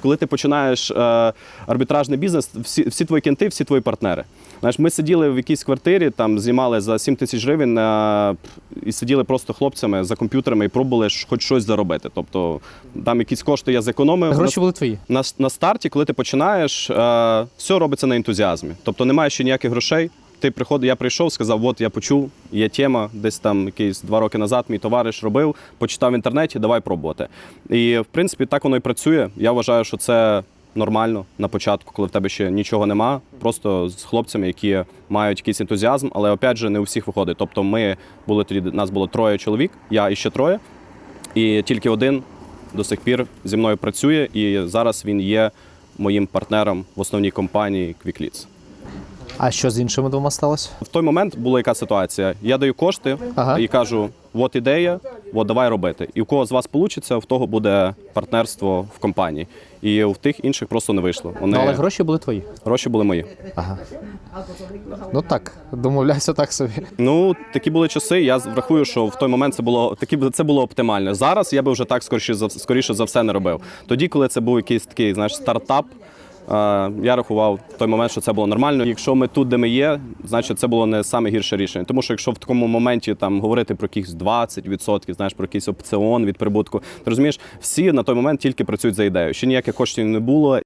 Коли ти починаєш е, арбітражний бізнес, всі, всі твої кінти, всі твої партнери. Знаєш, ми сиділи в якійсь квартирі, там знімали за 7 тисяч гривень е, і сиділи просто хлопцями за комп'ютерами і пробували хоч щось заробити. Тобто там якісь кошти я зекономив. Гроші були твої. На, на старті, коли ти починаєш, е, все робиться на ентузіазмі. Тобто немає ще ніяких грошей. Ти приходив, я прийшов, сказав, от я почув, є тема, десь там якийсь два роки назад мій товариш робив, почитав в інтернеті, давай пробувати. І в принципі так воно і працює. Я вважаю, що це нормально на початку, коли в тебе ще нічого нема. Просто з хлопцями, які мають якийсь ентузіазм, але опять же не у всіх виходить. Тобто, ми були тоді, нас було троє чоловік, я і ще троє, і тільки один до сих пір зі мною працює, і зараз він є моїм партнером в основній компанії QuickLeads. А що з іншими двома сталося? В той момент була яка ситуація. Я даю кошти Ага. і кажу: от ідея, от давай робити. І в кого з вас вийде, в того буде партнерство в компанії. І в тих інших просто не вийшло. Вони Ну, але гроші були твої. гроші були мої. Ага. Ну так, домовляйся так собі. Ну, такі були часи. Я врахую, що в той момент це було такі це було оптимально. Зараз я би вже так скоріше за скоріше за все не робив. Тоді, коли це був якийсь такий, знаєш, стартап. Е, Я рахував той момент, що це було нормально. Якщо ми тут, де ми є, значить це було не саме гірше рішення. Тому що якщо в такому моменті там говорити про якихось 20%, знаєш, про якийсь опціон від прибутку, ти розумієш, всі на той момент тільки працюють за ідею. Ще ніяких коштів не було,